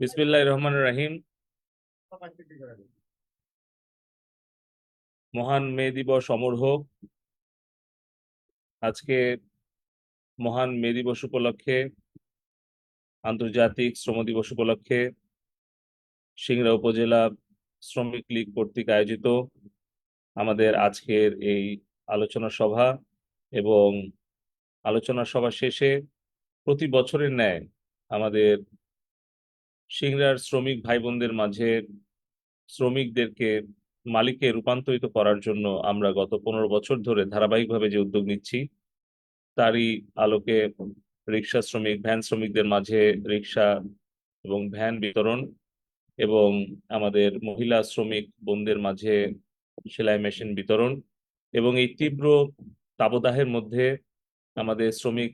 বিসমিল্লাহ রহমান রাহিম। মহান মে দিবস অমর হোক। আজকে মহান মে দিবস উপলক্ষে, আন্তর্জাতিক শ্রম দিবস উপলক্ষে সিংড়া উপজেলা শ্রমিক লীগ কর্তৃক আয়োজিত আমাদের আজকের এই আলোচনা সভা এবং আলোচনা সভা শেষে প্রতি বছরের ন্যায় আমাদের সিংড়ার শ্রমিক ভাই বোনদের মাঝে শ্রমিকদেরকে মালিকে রূপান্তরিত করার জন্য আমরা গত পনেরো বছর ধরে ধারাবাহিকভাবে যে উদ্যোগ নিচ্ছি, তারই আলোকে রিক্সা শ্রমিক, ভ্যান শ্রমিকদের মাঝে রিক্সা এবং ভ্যান বিতরণ এবং আমাদের মহিলা শ্রমিক বোনদের মাঝে সেলাই মেশিন বিতরণ এবং এই তীব্র তাবদাহের মধ্যে আমাদের শ্রমিক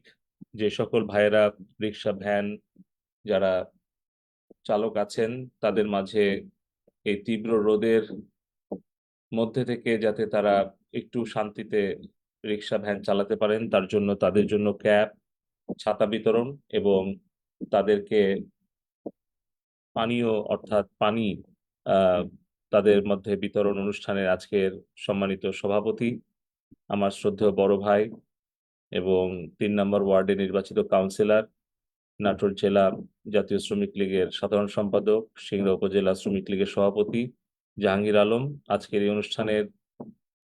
যে সকল ভাইয়েরা রিক্সা ভ্যান যারা চালক আছেন, তাদের মাঝে এই তীব্র রোদের মধ্যে থেকে যাতে তারা একটু শান্তিতে রিক্সা ভ্যান চালাতে পারেন, তার জন্য তাদের জন্য ক্যাব, ছাতা বিতরণ এবং তাদেরকে পানীয় অর্থাৎ পানি তাদের মধ্যে বিতরণ অনুষ্ঠানের আজকের সম্মানিত সভাপতি, আমার শ্রদ্ধেয় বড় ভাই এবং তিন নম্বর ওয়ার্ডে নির্বাচিত কাউন্সিলর, নাটোর জেলা জাতীয় শ্রমিক লীগের সাধারণ সম্পাদক, সিংড়া উপজেলা শ্রমিক লীগের সভাপতি জাহাঙ্গীর আলম। আজকের এই অনুষ্ঠানের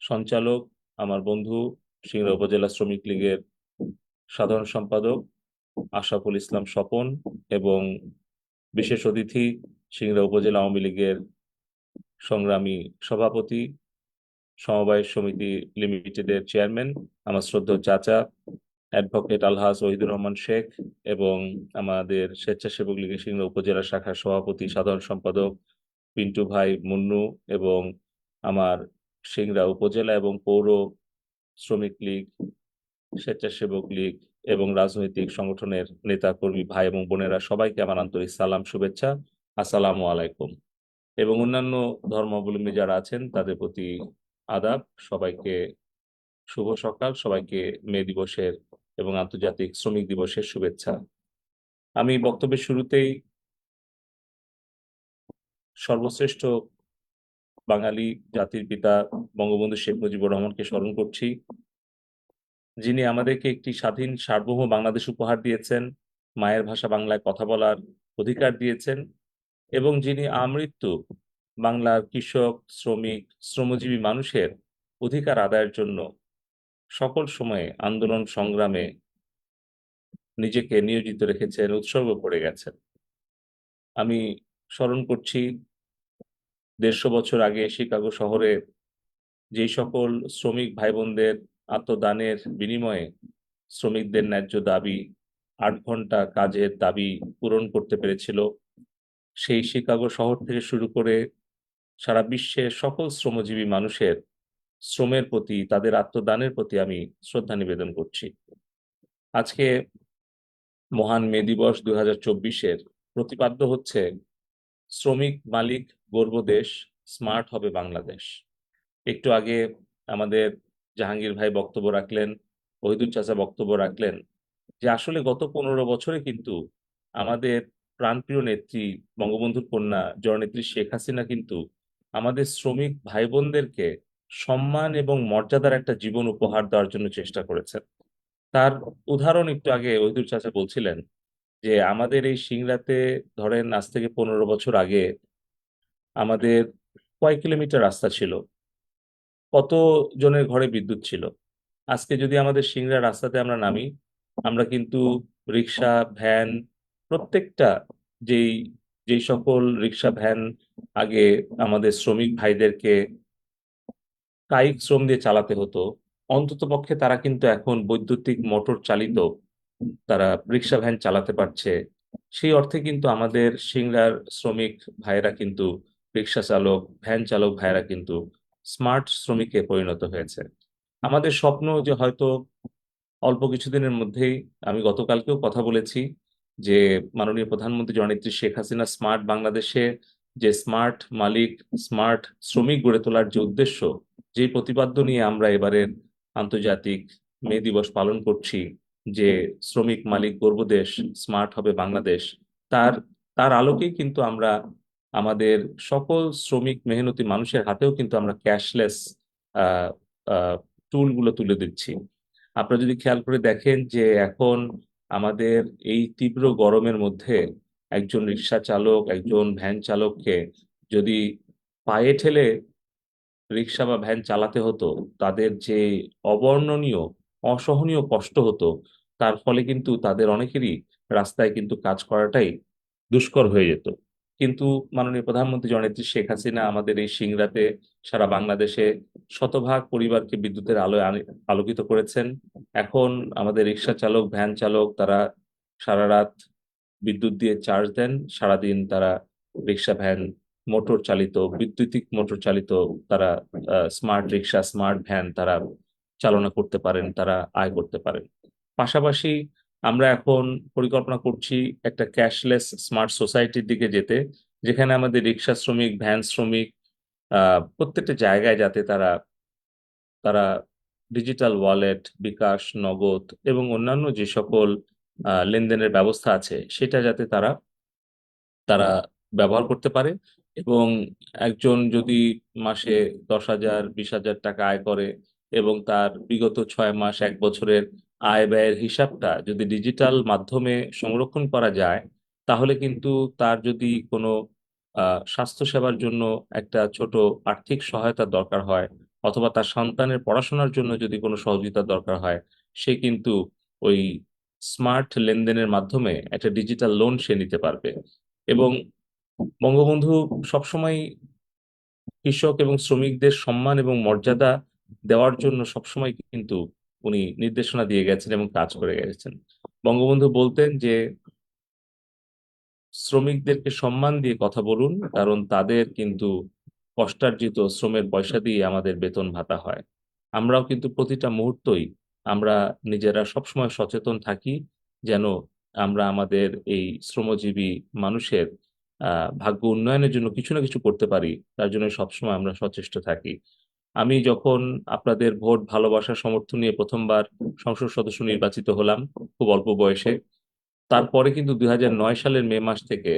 সঞ্চালক আমার বন্ধু, সিংড়া উপজেলা শ্রমিক লীগের সাধারণ সম্পাদক আশাফুল ইসলাম স্বপন এবং বিশেষ অতিথি সিংড়া উপজেলা আওয়ামী লীগের সংগ্রামী সভাপতি, সমবায় সমিতি লিমিটেডের চেয়ারম্যান, আমার শ্রদ্ধেয় চাচা অ্যাডভোকেট আলহাজ ওহিদুর রহমান শেখ এবং আমাদের স্বেচ্ছাসেবক লীগের সিংড়া উপজেলা শাখার সভাপতি, সাধারণ সম্পাদক পিন্টু ভাই মুন্নু এবং আমার সিংড়া উপজেলা এবং পৌর শ্রমিক লীগ, স্বেচ্ছাসেবক লীগ এবং রাজনৈতিক সংগঠনের নেতা কর্মী ভাই এবং বোনেরা সবাইকে আমার আন্তরিক সালাম, শুভেচ্ছা, আসসালামু আলাইকুম। এবং অন্যান্য ধর্মাবলম্বী যারা আছেন, তাদের প্রতি আদাব, সবাইকে শুভ সকাল, সবাইকে মে দিবসের এবং আন্তর্জাতিক শ্রমিক দিবসের শুভেচ্ছা। আমি বক্তব্যের শুরুতেই সর্বশ্রেষ্ঠ বাঙালি জাতির পিতা বঙ্গবন্ধু শেখ মুজিবুর রহমানকে স্মরণ করছি, যিনি আমাদেরকে একটি স্বাধীন, সার্বভৌম বাংলাদেশ উপহার দিয়েছেন, মায়ের ভাষা বাংলায় কথা বলার অধিকার দিয়েছেন এবং যিনি আমৃত্যু বাংলার কৃষক, শ্রমিক, শ্রমজীবী মানুষের অধিকার আদায়ের জন্য সকল সময়ে আন্দোলন সংগ্রামে নিজেকে নিয়োজিত রেখেছেন, উৎসর্গ করে গেছেন। আমি স্মরণ করছি দেড়শো বছর আগে শিকাগো শহরে যেই সকল শ্রমিক ভাই বোনদের আত্মদানের বিনিময়ে শ্রমিকদের ন্যায্য দাবি, আট ঘণ্টা কাজের দাবি পূরণ করতে পেরেছিল, সেই শিকাগো শহর থেকে শুরু করে সারা বিশ্বের সকল শ্রমজীবী মানুষের শ্রমের প্রতি, তাদের আত্মদানের প্রতি আমি শ্রদ্ধা নিবেদন করছি। আজকে মহান মে দিবস দুই হাজার চব্বিশের প্রতিপাদ্য হচ্ছে, শ্রমিক মালিক গর্ব দেশ, স্মার্ট হবে বাংলাদেশ। একটু আগে আমাদের জাহাঙ্গীর ভাই বক্তব্য রাখলেন ওহিদুর চাচা বক্তব্য রাখলেন যে আসলে গত পনেরো বছরে কিন্তু আমাদের প্রাণপ্রিয় নেত্রী বঙ্গবন্ধুর কন্যা জননেত্রী শেখ হাসিনা কিন্তু আমাদের শ্রমিক ভাই বোনদেরকে সম্মান এবং মর্যাদার একটা জীবন উপহার দেওয়ার জন্য চেষ্টা করেছেন। তার উদাহরণ একটু আগে ওহিদুর চাচা বলছিলেন যে, আমাদের এই সিংড়াতে ধরেন আজ থেকে পনেরো বছর আগে আমাদের কয় কিলোমিটার রাস্তা ছিল? কত জনের ঘরে বিদ্যুৎ ছিল? আজকে যদি আমাদের সিংড়া রাস্তাতে আমরা নামি, আমরা কিন্তু রিক্সা, ভ্যান প্রত্যেকটা যেই যেই সকল রিক্সা, ভ্যান আগে আমাদের শ্রমিক ভাইদেরকে কায়িক শ্রম দিয়ে চালাতে হতো। অন্তত পক্ষে তারা কিন্তু এখন বৈদ্যুতিক মোটর চালিত তারা রিক্সা ভ্যান চালাতে পারছে। সেই অর্থে কিন্তু আমাদের সিংড়ার শ্রমিক ভাইয়েরা কিন্তু রিক্সা চালক, ভ্যান চালক ভাইয়েরা কিন্তু স্মার্ট শ্রমিকে পরিণত হয়েছে। আমাদের স্বপ্ন যে হয়তো অল্প কিছুদিনের মধ্যেই আমি গতকালকেও কথা বলেছি যে মাননীয় প্রধানমন্ত্রী জননেত্রী শেখ হাসিনা স্মার্ট বাংলাদেশে যে স্মার্ট মালিক, স্মার্ট শ্রমিক গড়ে তোলার যে উদ্দেশ্য যে প্রতিপাদ্য নিয়ে আমরা এবারের আন্তর্জাতিক মে দিবস পালন করছি, যে শ্রমিক মালিক গর্ব দেশ, স্মার্ট হবে বাংলাদেশ, তার তার আলোকেই কিন্তু আমরা আমাদের সকল শ্রমিক মেহনতি মানুষের হাতেও কিন্তু আমরা ক্যাশলেস টুলগুলো তুলে দিচ্ছি। আপনারা যদি খেয়াল করে দেখেন যে এখন আমাদের এই তীব্র গরমের মধ্যে একজন রিক্সা চালক, একজন ভ্যান চালককে যদি পায়ে ঠেলে রিক্সা বা ভ্যান চালাতে হতো, তাদের যে অবর্ণনীয়, অসহনীয় কষ্ট হতো, তার ফলে কিন্তু তাদের অনেকেরই রাস্তায় কিন্তু কাজ করাটাই দুষ্কর হয়ে যেত। কিন্তু মাননীয় প্রধানমন্ত্রী জননেত্রী শেখ হাসিনা আমাদের এই সিংরাতে সারা বাংলাদেশে শতভাগ পরিবারকে বিদ্যুতের আলোয় আলোকিত করেছেন। এখন আমাদের রিক্সা চালক, ভ্যান চালক, তারা সারা রাত বিদ্যুৎ দিয়ে চার্জ দেন, সারাদিন তারা রিক্সা, ভ্যান মোটর চালিত বৈদ্যুতিক মোটর চালিত তারা স্মার্ট রিক্সা স্মার্ট ভ্যান তারা চালনা করতে পারেন তারা আয় করতে পারেন। পাশাপাশি আমরা এখন পরিকল্পনা করছি একটা ক্যাশলেস স্মার্ট সোসাইটির দিকে যেতে যেখানে আমাদের রিক্সা শ্রমিক ভ্যান শ্রমিক আহ প্রত্যেকটা জায়গায় যাতে তারা তারা ডিজিটাল ওয়ালেট বিকাশ নগদ এবং অন্যান্য যে সকল লেনদেনের ব্যবস্থা আছে সেটা যাতে তারা তারা ব্যবহার করতে পারে। এবং একজন যদি মাসে দশ হাজার, বিশ হাজার টাকা আয় করে এবং তার বিগত ছয় মাস, এক বছরের আয় ব্যয়ের হিসাবটা যদি ডিজিটাল মাধ্যমে সংরক্ষণ করা যায়, তাহলে কিন্তু তার যদি কোনো স্বাস্থ্যসেবার জন্য একটা ছোট আর্থিক সহায়তা দরকার হয় অথবা তার সন্তানের পড়াশোনার জন্য যদি কোনো সহযোগিতার দরকার হয়, সে কিন্তু ওই স্মার্ট লেনদেনের মাধ্যমে একটা ডিজিটাল লোন সে নিতে পারবে। এবং বঙ্গবন্ধু সবসময় কৃষক এবং শ্রমিকদের সম্মান এবং মর্যাদা দেওয়ার জন্য সবসময় কিন্তু উনি নির্দেশনা দিয়ে গেছেন এবং কাজ করে গেছেন। বঙ্গবন্ধু বলতেন যে, শ্রমিকদেরকে সম্মান দিয়ে কথা বলুন, কারণ তাদের কিন্তু কষ্টার্জিত শ্রমের পয়সা দিয়ে আমাদের বেতন ভাতা হয়। আমরাও কিন্তু প্রতিটা মুহূর্তই আমরা নিজেরা সবসময় সচেতন থাকি যেন আমরা আমাদের এই শ্রমজীবী মানুষের ভাগ্য উন্নয়নের জন্য কিছু না কিছু করতে পারি, তার জন্য সবসময় আমরা সচেষ্ট থাকি। আমি যখন আপনাদের ভোট ভালোবাসা সমর্থন নিয়ে প্রথমবার সংসদ সদস্য নির্বাচিত হলাম, খুব অল্প বয়সে, তারপরে কিন্তু দুই হাজার নয় সালের মে মাস থেকে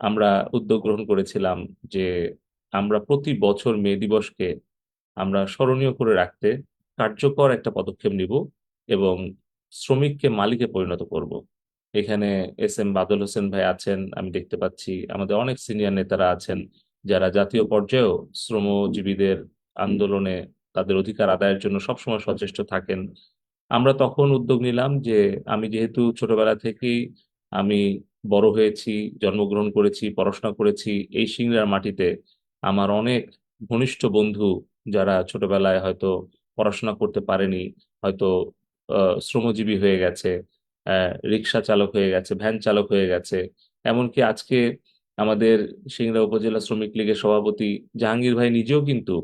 আমরা উদ্যোগ গ্রহণ করেছিলাম যে আমরা প্রতি বছর মে দিবসকে আমরা স্মরণীয় করে রাখতে কার্যকর একটা পদক্ষেপ নিব এবং শ্রমিককে মালিকে পরিণত করব। এখানে এস এম বাদল হোসেন ভাই আছেন, আমি দেখতে পাচ্ছি। আমাদের অনেক সিনিয়র নেতারা আছেন, যারা জাতীয় পর্যায়েও শ্রমজীবীদের আন্দোলনে তাদের অধিকার আদায়ের জন্য সবসময় সচেষ্ট থাকেন। আমরা তখন উদ্যোগ নিলাম যে, আমি যেহেতু ছোটবেলা থেকেই আমি বড় হয়েছি, জন্মগ্রহণ করেছি, পড়াশোনা করেছি, এই সিংড়ার মাটিতে আমার অনেক ঘনিষ্ঠ বন্ধু যারা ছোটবেলায় হয়তো পড়াশোনা করতে পারেনি, হয়তো শ্রমজীবী হয়ে গেছে রিক্সা চালক হয়ে গেছে, ভ্যান চালক হয়ে গেছে। এমনকি আজকে আমাদের সিংড়া উপজেলা শ্রমিক লীগের সভাপতি জাহাঙ্গীর ভাই নিজেও কিন্তু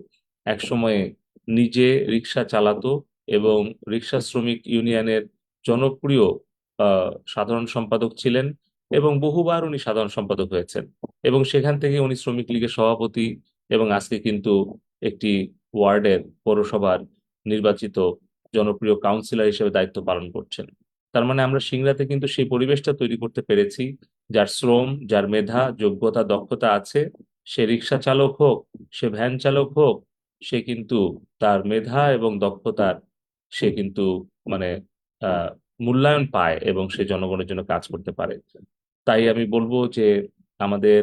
একসময়ে নিজে রিক্সা চালাতো এবং রিক্সা শ্রমিক ইউনিয়নের জনপ্রিয় সাধারণ সম্পাদক ছিলেন এবং বহুবার উনি সাধারণ সম্পাদক হয়েছেন। এবং সেখান থেকে উনি শ্রমিক লীগের সভাপতি এবং আজকে কিন্তু একটি ওয়ার্ডের পৌরসভার নির্বাচিত জনপ্রিয় কাউন্সিলর হিসেবে দায়িত্ব পালন করছেন। তার মানে আমরা সিংড়াতে কিন্তু সেই পরিবেশটা তৈরি করতে পেরেছি, যার শ্রম, যার মেধা, যোগ্যতা, দক্ষতা আছে। সে রিক্সা চালক হোক, সে ভ্যান চালক হোক, সে কিন্তু তার মেধা এবং দক্ষতার, সে কিন্তু মানে মূল্যায়ন পায় এবং সে জনগণের জন্য কাজ করতে পারে। তাই আমি বলব যে আমাদের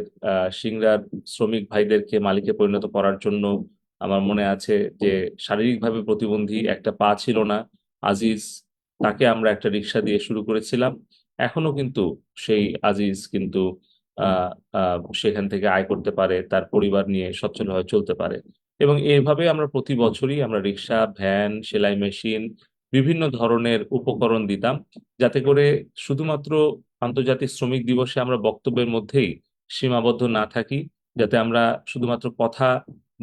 সিংড়ার শ্রমিক ভাইদেরকে মালিকে পরিণত করার জন্য আমার মনে আছে যে শারীরিকভাবে প্রতিবন্ধী একটা পা ছিল না। আজিজ তাকে আমরা একটা রিক্সা দিয়ে শুরু করেছিলাম। এখনও কিন্তু সেই আজিজ কিন্তু সেখান থেকে আয় করতে পারে, তার পরিবার নিয়ে সচ্ছলভাবে চলতে পারে। এবং এইভাবে আমরা প্রতি বছরই আমরা রিক্সা ভ্যান, সেলাই মেশিন, বিভিন্ন ধরনের উপকরণ দিতাম। যাতে করে শুধুমাত্র আন্তর্জাতিক শ্রমিক দিবসে আমরা বক্তব্যের মধ্যেই সীমাবদ্ধ না থাকি, যাতে আমরা শুধুমাত্র কথা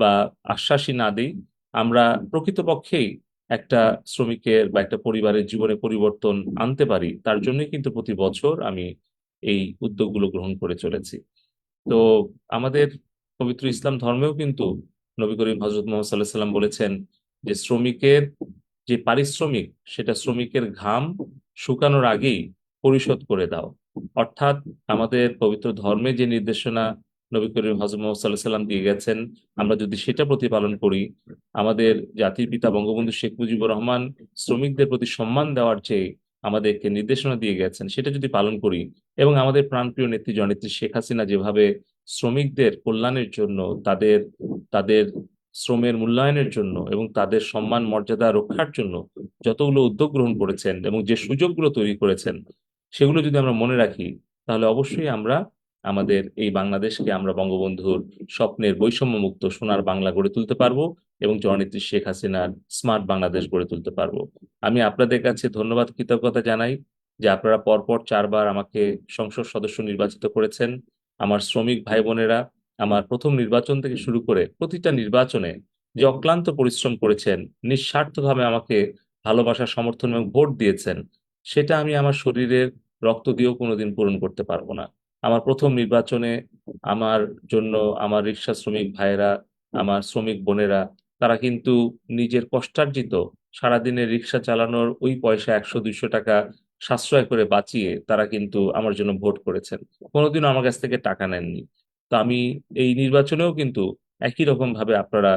বা আশ্বাসই না দিই। আমরা প্রকৃতপক্ষেই একটা শ্রমিকের বা একটা পরিবারের জীবনে পরিবর্তন আনতে পারি, তার জন্যই কিন্তু প্রতি বছর আমি এই উদ্যোগগুলো গ্রহণ করে চলেছি। তো আমাদের পবিত্র ইসলাম ধর্মেও কিন্তু নবী করিম হজরত মোহাম্মদ সাল্লাহ সাল্লাম বলেছেন যে শ্রমিকের যে পারিশ্রমিক, সেটা শ্রমিকের ঘাম শুকানোর আগেই পরিশোধ করে দাও। অর্থাৎ আমাদের পবিত্র ধর্মে যে নির্দেশনা নবী করিম হজরত মোহাম্মদ সাল্লাম দিয়ে গেছেন। আমরা যদি সেটা প্রতিপালন করি, আমাদের জাতির পিতা বঙ্গবন্ধু শেখ মুজিবুর রহমান শ্রমিকদের প্রতি সম্মান দেওয়ার চেয়ে আমাদেরকে নির্দেশনা দিয়ে গেছেন, সেটা যদি পালন করি এবং আমাদের প্রাণপ্রিয় নেত্রী জনেত্রী শেখ হাসিনা যেভাবে শ্রমিকদের কল্যাণের জন্য, তাদের তাদের শ্রমের মূল্যায়নের জন্য এবং তাদের সম্মান, মর্যাদা রক্ষার জন্য যতগুলো উদ্যোগ গ্রহণ করেছেন এবং যে সুযোগগুলো তৈরি করেছেন, সেগুলো যদি আমরা মনে রাখি, তাহলে অবশ্যই আমরা আমাদের এই বাংলাদেশকে আমরা বঙ্গবন্ধুর স্বপ্নের বৈষম্য মুক্ত সোনার বাংলা গড়ে তুলতে পারব এবং জননেত্রী শেখ হাসিনার স্মার্ট বাংলাদেশ গড়ে তুলতে পারব। আমি আপনাদের কাছে ধন্যবাদ, কৃতজ্ঞতা জানাই যে আপনারা পরপর চারবার আমাকে সংসদ সদস্য নির্বাচিত করেছেন। আমার শ্রমিক ভাই বোনেরা আমার প্রথম নির্বাচন থেকে শুরু করে প্রতিটা নির্বাচনে যে অক্লান্ত পরিশ্রম করেছেন, নিঃস্বার্থভাবে আমাকে ভালোবাসা সমর্থন এবং ভোট দিয়েছেন, সেটা আমি আমার শরীরের রক্ত দিয়েও কোনোদিন পূরণ করতে পারব না। আমার প্রথম নির্বাচনে আমার জন্য আমার রিক্সা শ্রমিক ভাইয়েরা, আমার শ্রমিক বোনেরা, তারা কিন্তু নিজের কষ্টার্জিত সারাদিনের রিক্সা চালানোর ওই পয়সা একশো, দুইশো টাকা সাশ্রয় করে বাঁচিয়ে তারা কিন্তু আমার জন্য ভোট করেছেন। কোনোদিনও আমার কাছ থেকে টাকা নেননি। তো আমি এই নির্বাচনেও কিন্তু একই রকম ভাবে আপনারা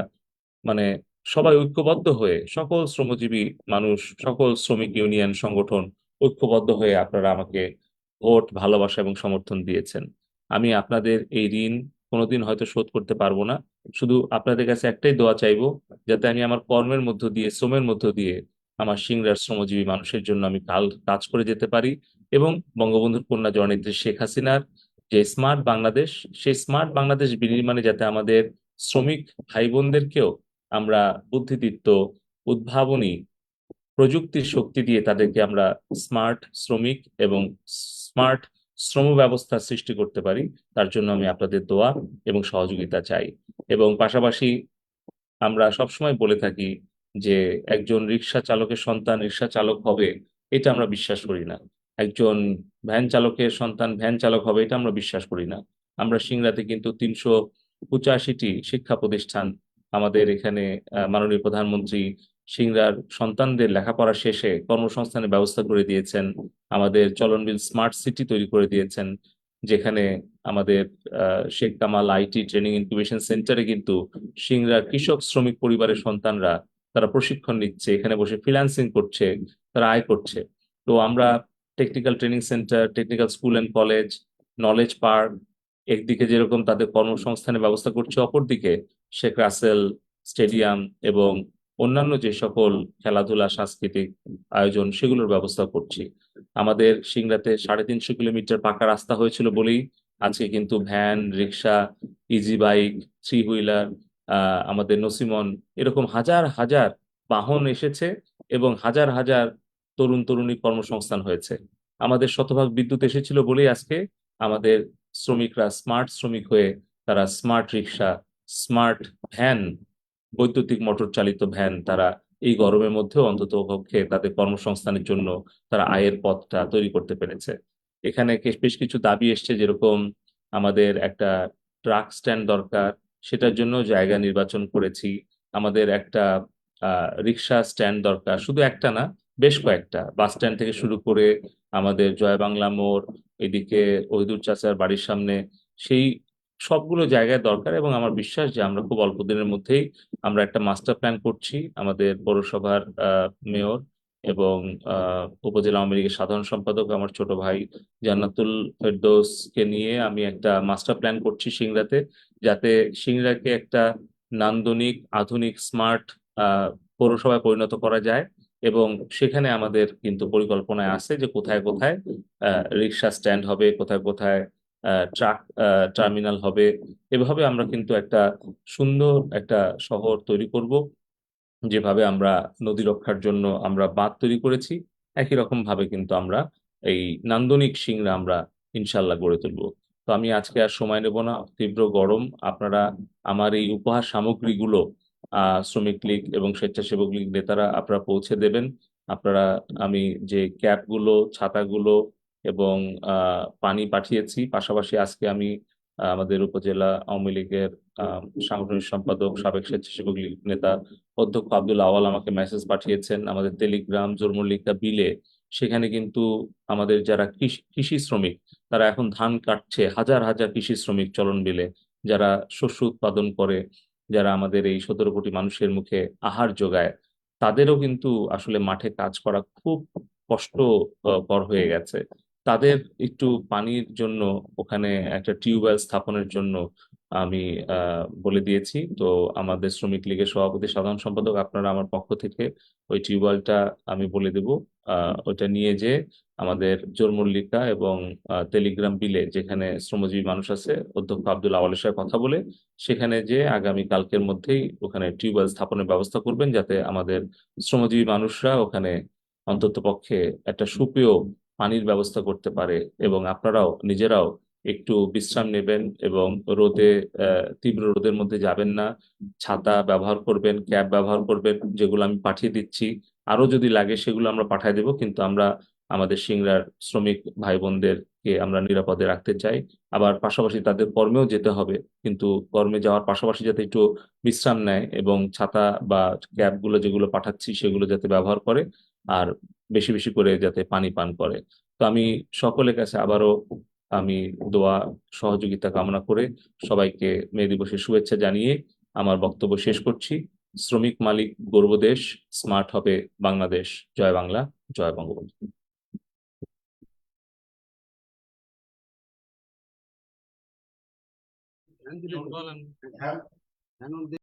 মানে সবাই ঐক্যবদ্ধ হয়ে সকল শ্রমজীবী মানুষ, সকল শ্রমিক ইউনিয়ন, সংগঠন ঐক্যবদ্ধ হয়ে আপনারা আমাকে ভোট, ভালোবাসা এবং সমর্থন দিয়েছেন। আমি আপনাদের এই ঋণ কোনোদিন হয়তো শোধ করতে পারব না। শুধু আপনাদের কাছে একটাই দোয়া চাইব, যাতে আমি আমার কর্মের মধ্য দিয়ে, শ্রমের মধ্য দিয়ে আমার সিংড়ার শ্রমজীবী মানুষের জন্য আমি কাল কাজ করে যেতে পারি এবং বঙ্গবন্ধুর কন্যা জননেত্রী শেখ হাসিনার যে স্মার্ট বাংলাদেশ, সেই স্মার্ট বাংলাদেশ বিনির্মাণে যাতে আমাদের শ্রমিক ভাই বোনদেরকেও আমরা বুদ্ধিদীপ্ত, উদ্ভাবনী প্রযুক্তির শক্তি দিয়ে তাদেরকে আমরা স্মার্ট শ্রমিক এবং স্মার্ট শ্রম ব্যবস্থা সৃষ্টি করতে পারি, তার জন্য আমি আপনাদের দোয়া এবং সহযোগিতা চাই। এবং পাশাপাশি আমরা সবসময় বলে থাকি যে, একজন রিক্সা চালকের সন্তান রিক্সা চালক হবে, এটা আমরা বিশ্বাস করি না। একজন ভ্যান চালকের সন্তান ভ্যান চালক হবে, এটা আমরা বিশ্বাস করি না। আমরা সিংড়াতে কিন্তু তিনশো পঁচাশিটি শিক্ষা প্রতিষ্ঠান আমাদের এখানে মাননীয় প্রধানমন্ত্রী সিংড়ার সন্তানদের লেখাপড়া শেষে কর্মসংস্থানের ব্যবস্থা করে দিয়েছেন। আমাদের চলনবিল স্মার্ট সিটি তৈরি করে দিয়েছেন, যেখানে আমাদের Sheikh Kamal IT training incubation সেন্টারে কিন্তু সিংড়ার কৃষক শ্রমিক পরিবারের সন্তানরা তারা প্রশিক্ষণ নিচ্ছে, এখানে বসে ফ্রিল্যান্সিং করছে, তারা আয় করছে। তো আমরা technical training centre, technical school and college, knowledge park, একদিকে যেরকম তাদের কর্মসংস্থানের ব্যবস্থা করছে, অপরদিকে শেখ রাসেল স্টেডিয়াম এবং অন্যান্য যে সকল খেলাধুলা, সাংস্কৃতিক আয়োজন, সেগুলোর ব্যবস্থা করছি। আমাদের সিংড়াতে সাড়ে তিনশো কিলোমিটার পাকা রাস্তা হয়েছিল বলেই আজকে কিন্তু van, rickshaw easy bike three wheeler আমাদের নসিমন এরকম হাজার হাজার বাহন এসেছে এবং হাজার হাজার তরুণ তরুণী কর্মসংস্থান হয়েছে। আমাদের শতভাগ বিদ্যুৎ এসেছিল বলেই আজকে আমাদের শ্রমিকরা স্মার্ট শ্রমিক হয়ে তারা স্মার্ট রিক্সা স্মার্ট ভ্যান বৈদ্যুতিক মোটর চালিত ভ্যান তারা এই গরমের মধ্যেও অন্তত পক্ষে তাদের কর্মসংস্থানের জন্য তারা আয়ের পথটা তৈরি করতে পেরেছে। এখানে বেশ কিছু দাবি এসছে যেরকম আমাদের একটা ট্রাক স্ট্যান্ড দরকার, সেটার জন্য জায়গা নির্বাচন করেছি। আমাদের একটা রিক্সা স্ট্যান্ড দরকার, শুধু একটা না, বেশ কয়েকটা। বাস স্ট্যান্ড থেকে শুরু করে আমাদের জয় বাংলা মোড়, এদিকে ওহিদুর চাচার বাড়ির সামনে, সেই সবগুলো জায়গায় দরকার এবং আমার বিশ্বাস যে আমরা খুব অল্প দিনের মধ্যেই আমরা একটা মাস্টার প্ল্যান করছি আমাদের পৌরসভার মেয়র এবং উপজেলা আওয়ামী লীগের সাধারণ সম্পাদক আমার ছোট ভাই জান্নাতুল ফেরদৌসকে নিয়ে আমি একটা মাস্টার প্ল্যান করছি সিংড়াতে যাতে সিংড়াকে একটা নান্দনিক, আধুনিক, স্মার্ট পৌরসভায় পরিণত করা যায় এবং সেখানে আমাদের কিন্তু পরিকল্পনায় আছে যে কোথায় কোথায় রিক্সা স্ট্যান্ড হবে, কোথায় কোথায় ট্রাক টার্মিনাল হবে। এভাবে আমরা কিন্তু একটা সুন্দর একটা শহর তৈরি করব, যেভাবে আমরা নদী রক্ষার জন্য আমরা বাঁধ তৈরি করেছি। একই রকম ভাবে কিন্তু আমরা এই নান্দনিক সিংড়া আমরা ইনশাল্লাহ গড়ে তুলব। তো আমি আজকে আর সময় নেব না, তীব্র গরম। আপনারা আমার এই উপহার সামগ্রীগুলো শ্রমিক লীগ এবং স্বেচ্ছাসেবক লীগ নেতারা, আপনারা পৌঁছে দেবেন। আপনারা, আমি যে ক্যাপগুলো, ছাতাগুলো এবং পানি পাঠিয়েছি। পাশাপাশি আজকে আমি আমাদের উপজেলা আওয়ামী লীগের সাংগঠনিক সম্পাদক, সাবেক স্বেচ্ছাসেবক লীগ নেতা অধ্যক্ষ আব্দুল আওয়াল আমাকে মেসেজ পাঠিয়েছেন আমাদের টেলিগ্রাম জরমল্লিকা বিলে। সেখানে কিন্তু আমাদের যারা কৃষি শ্রমিক, তারা এখন ধান কাটছে, হাজার হাজার কৃষি শ্রমিক চলন বিলে। যারা শস্য উৎপাদন করে, যারা আমাদের এই সতেরো কোটি মানুষের মুখে আহার যোগায়, তাদেরও কিন্তু আসলে মাঠে কাজ করা খুব কষ্টকর হয়ে গেছে। তাদের একটু পানির জন্য ওখানে একটা টিউবওয়েল স্থাপনের জন্য আমি বলে দিয়েছি। তো আমাদের শ্রমিক লীগের সভাপতি, সাধারণ সম্পাদক আপনারা আমার পক্ষ থেকে ওই টিউবওয়েলটা আমি বলে দেব। ওইটা নিয়ে যে আমাদের জোরমল্লিকা এবং টেলিগ্রাম বিলে যেখানে শ্রমজীবী মানুষ আছে, অধ্যক্ষ আব্দুল আওয়ালের সাথে কথা বলে সেখানে যে আগামী কালকের মধ্যেই ওখানে টিউবওয়েল স্থাপনের ব্যবস্থা করবেন যাতে আমাদের শ্রমজীবী মানুষরা ওখানে অন্তত পক্ষে একটা সুপেয় পানির ব্যবস্থা করতে পারে এবং আপনারাও নিজেরাও একটু বিশ্রাম নেবেন এবং রোদে তীব্র রোদের মধ্যে যাবেন না। ছাতা ব্যবহার করবেন ক্যাব ব্যবহার করবেন, যেগুলো আমি পাঠিয়ে দিচ্ছি। আরও যদি লাগে সেগুলো আমরা পাঠিয়ে দেবো, কিন্তু আমরা আমাদের সিংড়ার শ্রমিক ভাই বোনদেরকে আমরা নিরাপদে রাখতে চাই। আবার পাশাপাশি তাদের কর্মেও যেতে হবে, কিন্তু কর্মে যাওয়ার পাশাপাশি যাতে একটু বিশ্রাম নেয় এবং ছাতা বা ক্যাবগুলো যেগুলো পাঠাচ্ছি সেগুলো যাতে ব্যবহার করে। আর বেশি বেশি করে যাতে পানি পান করে। তো আমি সকলের কাছে আবারও আমি দোয়া, সহযোগিতা কামনা করে সবাইকে মে দিবসের শুভেচ্ছা জানিয়ে আমার বক্তব্য শেষ করছি। শ্রমিক মালিক গর্বদেশ স্মার্ট হবে বাংলাদেশ। জয় বাংলা, জয় বঙ্গবন্ধু। বলেন